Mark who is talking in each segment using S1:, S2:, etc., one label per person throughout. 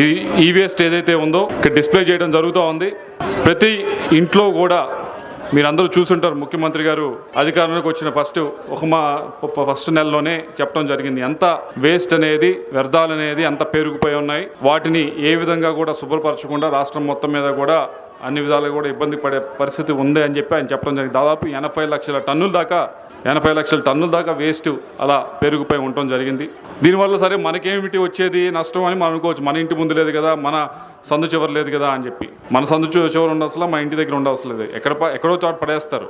S1: ఈ ఈ వేస్ట్ ఏదైతే ఉందో ఇక్కడ డిస్ప్లే చేయడం జరుగుతూ ఉంది. ప్రతి ఇంట్లో కూడా మీరందరూ చూసుంటారు ముఖ్యమంత్రి గారు అధికారంలోకి వచ్చిన ఫస్ట్ ఒక మా ఫస్ట్ నెలలోనే చెప్పడం జరిగింది. ఎంత వేస్ట్ అనేది వ్యర్థాలు అనేది ఎంత పెరిగిపోయి ఉన్నాయి. వాటిని ఏ విధంగా కూడా శుభ్రపరచకుండా రాష్ట్రం మొత్తం మీద కూడా అన్ని విధాలుగా కూడా ఇబ్బంది పడే పరిస్థితి ఉంది అని చెప్పి ఆయన చెప్పడం జరిగింది. దాదాపు ఎనభై లక్షల టన్నుల దాకా ఎనభై లక్షల టన్నుల దాకా వేస్ట్ అలా పెరిగిపోయి ఉండటం జరిగింది. దీనివల్ల సరే మనకేమిటి వచ్చేది? నష్టం అని మనం అనుకోవచ్చు. మన ఇంటి ముందు లేదు కదా మన సందు చివరి లేదు కదా అని చెప్పి. మన సందు చివరి చివరి ఉండవసలా మన ఇంటి దగ్గర ఉండవసరం ఎక్కడ ఎక్కడో చోట పడేస్తారు.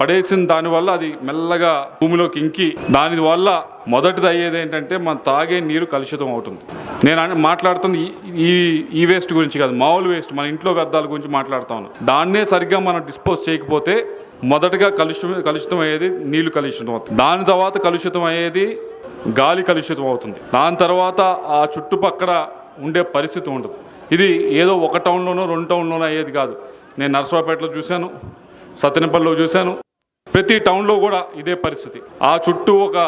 S1: పడేసిన దానివల్ల అది మెల్లగా భూమిలోకి ఇంకి దాని వల్ల మొదటిది అయ్యేది ఏంటంటే మన తాగే నీరు కలుషితం అవుతుంది. నేను మాట్లాడుతుంది ఈ- ఈ ఈ వేస్ట్ గురించి కాదు మామూలు వేస్ట్ మన ఇంట్లో వ్యర్థాల గురించి మాట్లాడుతాను దాన్నే సరిగ్గా మనం డిస్పోజ్ చేయకపోతే మొదటగా కలుషితం కలుషితం అయ్యేది నీళ్ళు కలుషితం అవుతుంది. దాని తర్వాత కలుషితం అయ్యేది గాలి కలుషితం అవుతుంది. దాని తర్వాత ఆ చుట్టుపక్కల ఉండే పరిస్థితి ఉండదు. ఇది ఏదో ఒక టౌన్లోనో రెండు టౌన్లోనో అయ్యేది కాదు. నేను నర్సరావుపేటలో చూశాను సత్యనపల్లిలో చూశాను ప్రతి టౌన్లో కూడా ఇదే పరిస్థితి. ఆ చుట్టూ ఒక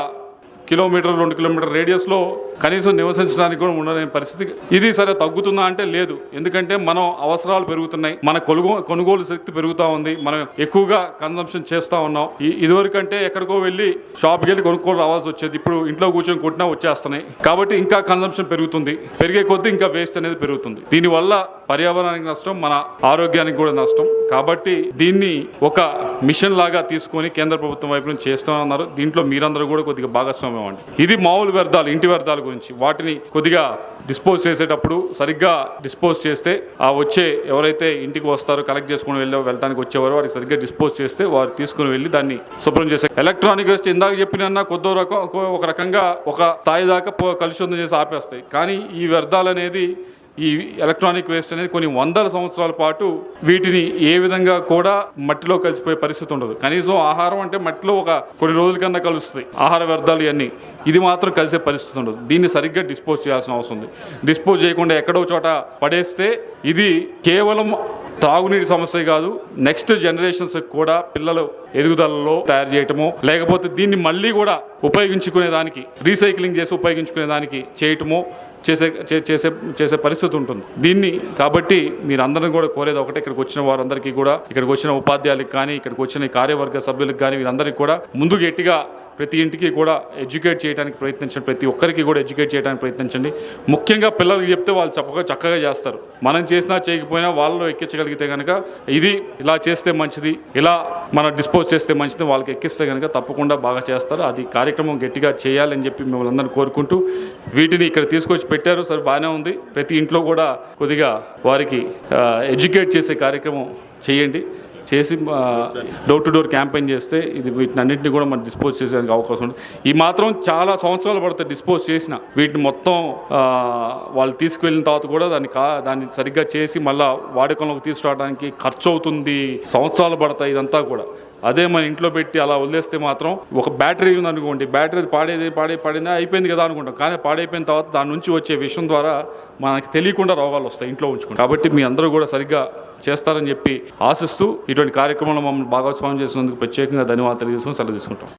S1: కిలోమీటర్ రెండు కిలోమీటర్ రేడియస్లో కనీసం నివసించడానికి కూడా ఉండలేని పరిస్థితి. ఇది సరే తగ్గుతుందా అంటే లేదు. ఎందుకంటే మనం అవసరాలు పెరుగుతున్నాయి. మన కొనుగో కొనుగోలు శక్తి పెరుగుతూ ఉంది. మనం ఎక్కువగా కన్సంప్షన్ చేస్తూ ఉన్నాం. ఈ ఇదివరకంటే ఎక్కడికో వెళ్ళి షాప్కి వెళ్ళి కొనుక్కోవడం రావాల్సి వచ్చేది. ఇప్పుడు ఇంట్లో కూర్చొని కొట్టినా వచ్చేస్తున్నాయి. కాబట్టి ఇంకా కన్సంప్షన్ పెరుగుతుంది. పెరిగే కొద్దీ ఇంకా వేస్ట్ అనేది పెరుగుతుంది. దీనివల్ల పర్యావరణానికి నష్టం మన ఆరోగ్యానికి కూడా నష్టం. కాబట్టి దీన్ని ఒక మిషన్ లాగా తీసుకొని కేంద్ర ప్రభుత్వం వైపు నుంచి చేస్తామన్నారు దీంట్లో మీరందరూ కూడా కొద్దిగా భాగస్వామ్యం అండి ఇది మామూలు వ్యర్థాలు ఇంటి వ్యర్థాల గురించి. వాటిని కొద్దిగా డిస్పోజ్ చేసేటప్పుడు సరిగ్గా డిస్పోజ్ చేస్తే ఆ వచ్చే ఎవరైతే ఇంటికి వస్తారో కలెక్ట్ చేసుకుని వెళ్ళే వెళ్ళడానికి వచ్చేవారు వారికి సరిగ్గా డిస్పోజ్ చేస్తే వారు తీసుకుని వెళ్ళి దాన్ని శుభ్రం చేసే ఎలక్ట్రానిక్ వేస్ట్ ఇందాక చెప్పిన కొద్దో రకం ఒక రకంగా ఒక స్థాయి దాకా కలుషితం చేసి ఆపేస్తాయి. కానీ ఈ వ్యర్థాలు అనేది ఈ ఎలక్ట్రానిక్ వేస్ట్ అనేది కొన్ని వందల సంవత్సరాల పాటు వీటిని ఏ విధంగా కూడా మట్టిలో కలిసిపోయే పరిస్థితి ఉండదు. కనీసం ఆహారం అంటే మట్టిలో ఒక కొన్ని రోజుల కన్నా కలుస్తుంది. ఆహార వ్యర్థాలు ఇవన్నీ. ఇది మాత్రం కలిసే పరిస్థితి ఉండదు. దీన్ని సరిగ్గా డిస్పోజ్ చేయాల్సిన అవసరం ఉంది. డిస్పోజ్ చేయకుండా ఎక్కడో చోట పడేస్తే ఇది కేవలం త్రాగునీటి సమస్య కాదు నెక్స్ట్ జనరేషన్స్ కూడా పిల్లలు ఎదుగుదలలో తయారు చేయటము లేకపోతే దీన్ని మళ్ళీ కూడా ఉపయోగించుకునే దానికి రీసైక్లింగ్ చేసి ఉపయోగించుకునే దానికి చేయటము చేసే చే- చేసే చేసే పరిస్థితి ఉంటుంది. దీన్ని కాబట్టి మీరందరం కూడా కోరేది ఒకటే ఇక్కడికి వచ్చిన వారందరికీ కూడా ఇక్కడికి వచ్చిన ఉపాధ్యాయులకు కానీ ఇక్కడికి వచ్చిన కార్యవర్గ సభ్యులకు కానీ వీరందరికీ కూడా ముందు గట్టిగా ప్రతి ఇంటికి కూడా ఎడ్యుకేట్ చేయడానికి ప్రయత్నించండి. ప్రతి ఒక్కరికి కూడా ఎడ్యుకేట్ చేయడానికి ప్రయత్నించండి. ముఖ్యంగా పిల్లలకి చెప్తే వాళ్ళు చక్కగా చక్కగా చేస్తారు. మనం చేసినా చేయకపోయినా వాళ్ళలో ఎక్కించగలిగితే కనుక ఇది ఇలా చేస్తే మంచిది ఇలా మనం డిస్పోజ్ చేస్తే మంచిది వాళ్ళకి ఎక్కిస్తే కనుక తప్పకుండా బాగా చేస్తారు. అది కార్యక్రమం గట్టిగా చేయాలని చెప్పి మిమ్మల్ని అందరిని కోరుకుంటూ వీటిని ఇక్కడ తీసుకొచ్చి పెట్టారు. సరే బాగానే ఉంది. ప్రతి ఇంట్లో కూడా కొద్దిగా వారికి ఎడ్యుకేట్ చేసే కార్యక్రమం చేయండి. చేసి డోర్ టు డోర్ క్యాంపెయిన్ చేస్తే ఇది వీటినన్నింటినీ కూడా మనం డిస్పోజ్ చేసేందుకు అవకాశం ఉంది. ఈ మాత్రం చాలా సంవత్సరాలు పడుతుంది డిస్పోజ్ చేసిన. వీటిని మొత్తం వాళ్ళు తీసుకువెళ్ళిన తర్వాత కూడా దాన్ని కా దాన్ని సరిగ్గా చేసి మళ్ళీ వాడకంలోకి తీసుకురావడానికి ఖర్చు అవుతుంది. సంవత్సరాలు పడతాయి ఇదంతా కూడా. అదే మన ఇంట్లో పెట్టి అలా వదిలేస్తే మాత్రం ఒక బ్యాటరీ ఉందనుకోండి బ్యాటరీ పాడేది పాడే పాడిందా అయిపోయింది కదా అనుకుంటాం. కానీ పాడైపోయిన తర్వాత దాని నుంచి వచ్చే విషయం ద్వారా మనకి తెలియకుండా రోగాలు వస్తాయి ఇంట్లో ఉంచుకుంటాం. కాబట్టి మీ అందరూ కూడా సరిగ్గా చేస్తారని చెప్పి ఆశిస్తూ ఇటువంటి కార్యక్రమంలో మమ్మల్ని భాగస్వామ్యం చేసినందుకు ప్రత్యేకంగా ధన్యవాదాలు తెలియజేసుకుని సెలవు తీసుకుంటాం.